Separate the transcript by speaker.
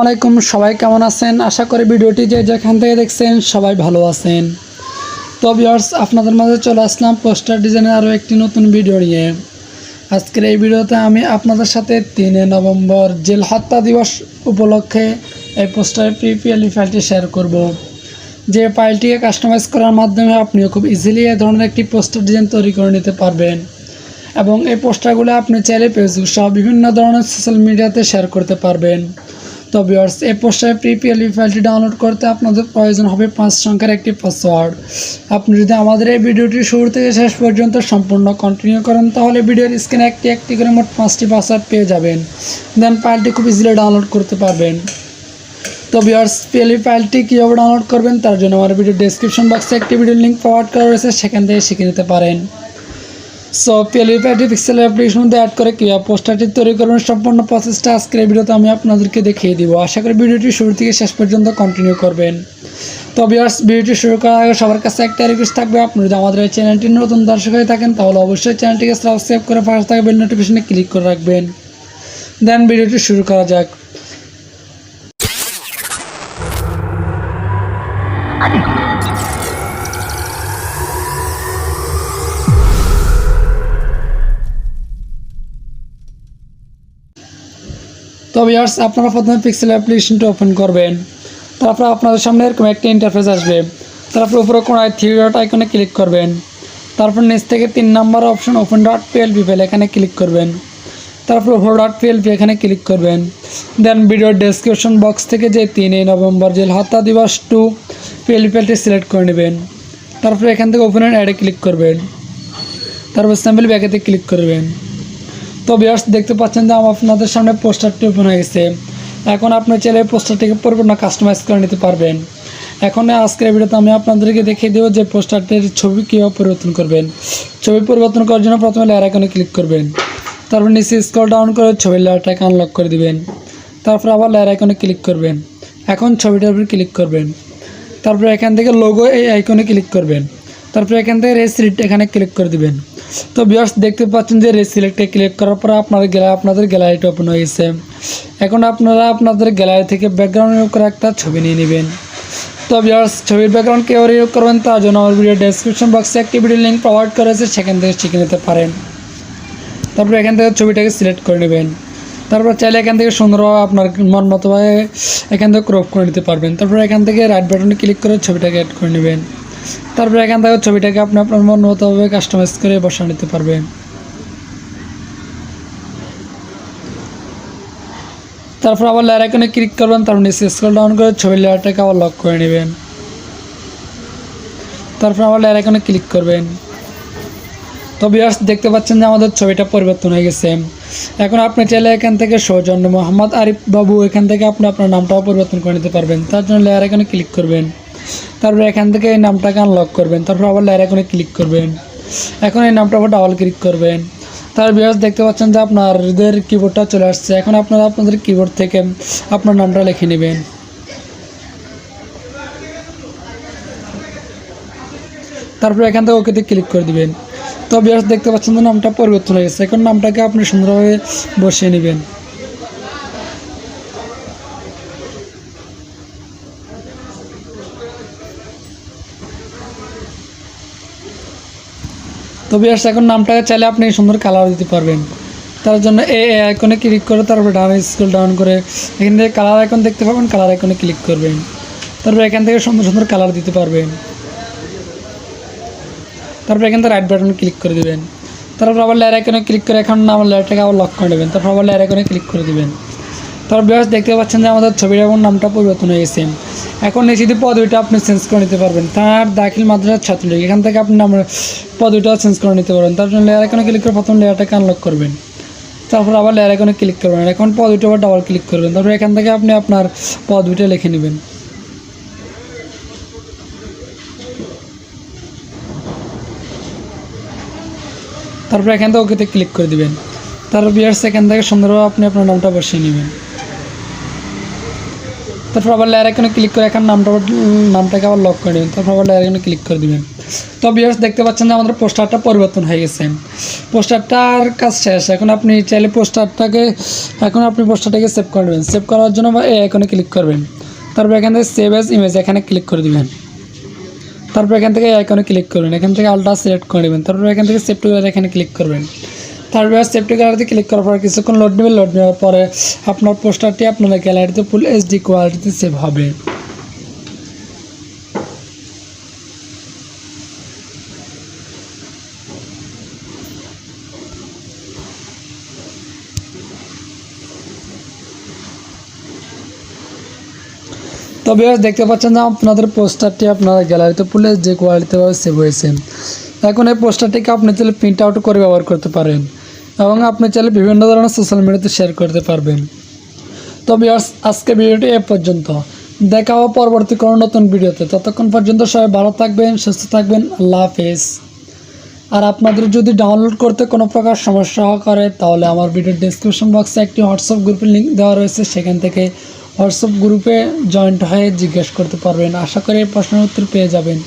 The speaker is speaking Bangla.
Speaker 1: আসসালামাইকুম সবাই কেমন আছেন? আশা করি ভিডিওটি যে যেখান থেকে দেখছেন সবাই ভালো আছেন। তো ভিউয়ার্স আপনাদের মাঝে চলে আসলাম পোস্টার ডিজাইনের আরও একটি নতুন ভিডিও নিয়ে। আজকের এই ভিডিওতে আমি আপনাদের সাথে তিনে নভেম্বর জেল হত্যা দিবস উপলক্ষে এই পোস্টারের প্রিপিএলি ফাইলটি শেয়ার করব। যে ফাইলটিকে কাস্টমাইজ করার মাধ্যমে আপনিও খুব ইজিলি এই ধরনের একটি পোস্টার ডিজাইন তৈরি করে নিতে পারবেন। এবং এই পোস্টারগুলো আপনি চাইলে ফেসবুক সহ বিভিন্ন ধরনের সোশ্যাল মিডিয়াতে শেয়ার করতে পারবেন। তো ভিউয়ার্স এই পোস্টারে প্রিপিএলই ফাইলটি ডাউনলোড করতে আপনাদের প্রয়োজন হবে পাঁচ সংখ্যার একটি পাসওয়ার্ড আপনি যদি আমাদের এই ভিডিওটি শুরু থেকে শেষ পর্যন্ত সম্পূর্ণ কন্টিনিউ করেন, তাহলে ভিডিওর স্ক্রিনে একটি একটি করে মোট পাঁচটি পাসওয়ার্ড পেয়ে যাবেন। দেন ফাইলটি খুব ইজিলি ডাউনলোড করতে পারবেন। তো ভিউয়ার্স পিএলই ফাইলটি কীভাবে ডাউনলোড করবেন, তার জন্য আমার ভিডিও ডেসক্রিপশন বক্সে একটি ভিডিও লিঙ্ক প্রোভাইড করা রয়েছে, সেখান থেকে শিখে নিতে পারেন। সো পিএলই ফাইলটি পিক্সেল অ্যাপ্লিকেশন মধ্যে অ্যাড করে কীভাবে পোস্টারটি তৈরি করবেন সম্পূর্ণ প্রসেসটা আজকের ভিডিওতে আমি আপনাদেরকে দেখিয়ে দিব। আশা করি ভিডিওটি শুরু থেকে শেষ পর্যন্ত কন্টিনিউ করবেন। তো ভিউয়ার্স ভিডিওটি শুরু করার আগে সবার কাছে একটা রিকোয়েস্ট থাকবে। আপনি যদি আমাদের এই চ্যানেলটি নতুন দর্শক হয়ে থাকেন, তাহলে অবশ্যই চ্যানেলটিকে সাবস্ক্রাইব করে পাশে থাকা বেল নোটিফিকেশনে ক্লিক করে রাখবেন। দেন ভিডিওটি শুরু করা যাক। তো ভিউয়ার্স আপনারা প্রথমে পিক্সেল অ্যাপ্লিকেশনটা ওপেন করবেন। তারপর আপনাদের সামনে এরকম একটা ইন্টারফেস আসবে। তারপর উপরে কোনায় থ্রি ডট আইকনে ক্লিক করবেন। তারপর নিচ থেকে তিন number option open dot PLP file এখানে ক্লিক করবেন। তারপর ওপর ডট পিএলপি এখানে ক্লিক করবেন। দেন ভিডিওর ডেসক্রিপশন বক্স থেকে যে তিনই নভেম্বর জেল হত্যা দিবস টু পিএলপি ফাইলটি সিলেক্ট করে নেবেন। তারপর এখান থেকে ওপেন অ্যাডে ক্লিক করবেন। তারপর স্যাম্পল ব্যাগেতে ক্লিক করবেন। তো ভিউয়ার্স দেখতে পাচ্ছেন যে আপনাদের সামনে পোস্টারটি ওপেন হয়ে গেছে। এখন আপনি চাইলে পোস্টারটিকে পরিপূর্ণ কাস্টমাইজ করে নিতে পারবেন। এখন আজকের ভিডিওতে আমি আপনাদেরকে দেখিয়ে দেবো যে পোস্টারটির ছবি কীভাবে পরিবর্তন করবেন। ছবি পরিবর্তন করার জন্য প্রথমে লেয়ার আইকনে ক্লিক করবেন। তারপর নিচে স্ক্রল ডাউন করে ছবির লেয়ারটাকে আনলক করে দিবেন। তারপর আবার লেয়ার আইকনে ক্লিক করবেন। এখন ছবিটার উপর ক্লিক করবেন। তারপর এখান থেকে লোগো এই আইকনে ক্লিক করবেন। তারপর এখান থেকে রেস সিলেক্ট এখানে ক্লিক করে দিবেন। তো বিয়ার্স দেখতে পাচ্ছেন যে রেস সিলেক্টে ক্লিক করার পর আপনাদের গ্যালারি আপনাদের গ্যালারিটা ওপেন হয়ে গেছে। এখন আপনারা আপনাদের গ্যালারি থেকে ব্যাকগ্রাউন্ডের উপরে একটা ছবি নিয়ে নেবেন। তো বিয়ার্স ছবির ব্যাকগ্রাউন্ড কেউ রিয়োগ করবেন, তার জন্য আমার ভিডিও ডেসক্রিপশন বক্সে একটি ভিডিও লিঙ্ক প্রোভাইড করেছে, সেখান থেকে শিখে নিতে পারেন। তারপর এখান থেকে ছবিটাকে সিলেক্ট করে নেবেন। তারপর চাইলে এখান থেকে সুন্দরভাবে আপনার মন মতোভাবে এখান থেকে ক্রপ করে নিতে পারবেন। তারপর এখান থেকে রাইট বাটনে ক্লিক করে ছবিটাকে অ্যাড করে নেবেন। তারপর এখান থেকে ছবিটাকে আপনি আপনার মন মতোভাবে কাস্টমাইজ করে বসা নিতে পারবেন তারপর আবার লেয়ার আইকনে ক্লিক করবেন, তারপর নিচে স্ক্রল ডাউন করে ছবির লেয়ারটাকে আবার লক করে নেবেন। তারপর আবার লেয়ার আইকনে ক্লিক করবেন। তো বিয়ার্স দেখতে পাচ্ছেন যে আমাদের ছবিটা পরিবর্তন হয়ে গেছে। এখন আপনি চাইলে এখান থেকে সৌজন্য মোহাম্মদ আরিফ বাবু এখান থেকে আপনি আপনার নামটাও পরিবর্তন করে নিতে পারবেন। তার জন্য লেয়ার এখানে ক্লিক করবেন। তারপর এখান থেকে এই নামটাকে আনলক করবেন, তারপর আবার লেয়ার আইকনে ক্লিক করবেন। এখন এই নামটা আবার ডাবল ক্লিক করবেন। তার বিয়ার্স দেখতে পাচ্ছেন যে আপনাদের কিবোর্ডটা চলে আসছে। এখন আপনারা আপনাদের কিবোর্ড থেকে আপনার নামটা লিখে নেবেন। তারপর এখান থেকে ওকেতে ক্লিক করে দিবেন। তো বিয়ার্স দেখতে পাচ্ছেন যে নামটা পরিবর্তন হয়ে গেছে। এখন নামটাকে আপনি সুন্দরভাবে বসিয়ে নেবেন। তো বিয়ার্স, এখন নামটাকে চাইলে আপনি সুন্দর কালার দিতে পারবেন। তার জন্য এই আইকনে ক্লিক করে তারপরে ডান স্কুল ডাউন করে এখান থেকে কালার আইকন দেখতে পাবেন কালার আইকনে ক্লিক করবেন। তারপর এখান থেকে সুন্দর সুন্দর কালার দিতে পারবেন। তারপর এখান থেকে রাইট বাটনে ক্লিক করে দিবেন। তারপর আবার লেয়ার আইকনে ক্লিক করে এখন আমার লেয়ারটাকে আবার লক করে নেবেন। তারপর আবার লেয়ার আইকনে ক্লিক করে দিবেন। তারপর বিয়ার্স দেখতে পাচ্ছেন যে আমাদের ছবির এবং নামটা পরিবর্তন হয়ে গেছে। এখন যদি পদবিটা আপনি চেঞ্জ করে নিতে পারবেন। তার দাখিল মাদ্রাসার ছাত্রলীগ, এখান থেকে আপনি নাম পদবিটাও চেঞ্জ করে নিতে পারবেন। তার জন্য লেয়ার আইকনে ক্লিক করে প্রথম লেয়ারটাকে আনলক করবেন। তারপর আবার লেয়ার আইকনে ক্লিক করবেন। এখন পদবিটা আবার ডাবল ক্লিক করবেন। তারপর এখান থেকে আপনি আপনার পদবিটা লিখে নেবেন। তারপর এখান থেকে ওকেতে ক্লিক করে দিবেন। তারপর বিয়ার্স এখান থেকে সুন্দরভাবে আপনি আপনার নামটা বসিয়ে নেবেন। তারপর আবার লেয়ার এখানে ক্লিক করে এখন নামটা নামটাকে আবার লক করে নেবেন তারপর আবার লেয়ার এখানে ক্লিক করে দিবেন। তো বিয়ার্স দেখতে পাচ্ছেন যে আমাদের পোস্টারটা পরিবর্তন হয়ে গেছে। পোস্টারটার কাজ শেষ। এখন আপনি চাইলে পোস্টারটাকে এখন আপনি পোস্টারটাকে সেভ করে নেবেন। সেভ করার জন্য এই আইকনে ক্লিক করবেন। তারপর এখান থেকে সেভ অ্যাজ ইমেজ এখানে ক্লিক করে দিবেন। তারপর এখান থেকে আইকনে ক্লিক করবেন। এখান থেকে আলট্রা সিলেক্ট করে নেবেন। তারপর এখান থেকে সেভ টু এখানে ক্লিক করবেন। তারপর সেভ টু গ্যালারিতে ক্লিক করার পর কিছুক্ষণ লোড নেবেন লোড নেওয়ার পরে আপনার পোস্টারটি আপনার গ্যালারিতে ফুল এইচডি কোয়ালিটিতে সেভ হবে। তবে দেখতে পাচ্ছেন যে আপনাদের পোস্টারটি আপনার গ্যালারিতে ফুলে যে কোয়ালিটিতে সেভ হয়েছে। এখন এই পোস্টারটিকে আপনি চাইলে প্রিন্ট আউট করে ব্যবহার করতে পারেন। এবং আপনি চাইলে বিভিন্ন ধরনের সোশ্যাল মিডিয়াতে শেয়ার করতে পারবেন। তবে আজকে ভিডিওটি এ পর্যন্ত। দেখা হওয়া পরবর্তী কোনো নতুন ভিডিওতে। ততক্ষণ পর্যন্ত সবাই ভালো থাকবেন, সুস্থ থাকবেন, আল্লাহ হাফেজ। আর আপনাদের যদি ডাউনলোড করতে কোনো প্রকার সমস্যা করে, তাহলে আমার ভিডিওর ডিসক্রিপশন বক্সে একটি হোয়াটসঅ্যাপ গ্রুপের লিঙ্ক দেওয়া রয়েছে। সেখান থেকে হোয়াটসঅ্যাপ গ্রুপে জয়েন্ট হয়ে জিজ্ঞেস করতে পারবেন। আশা করি প্রশ্নের উত্তর পেয়ে যাবেন।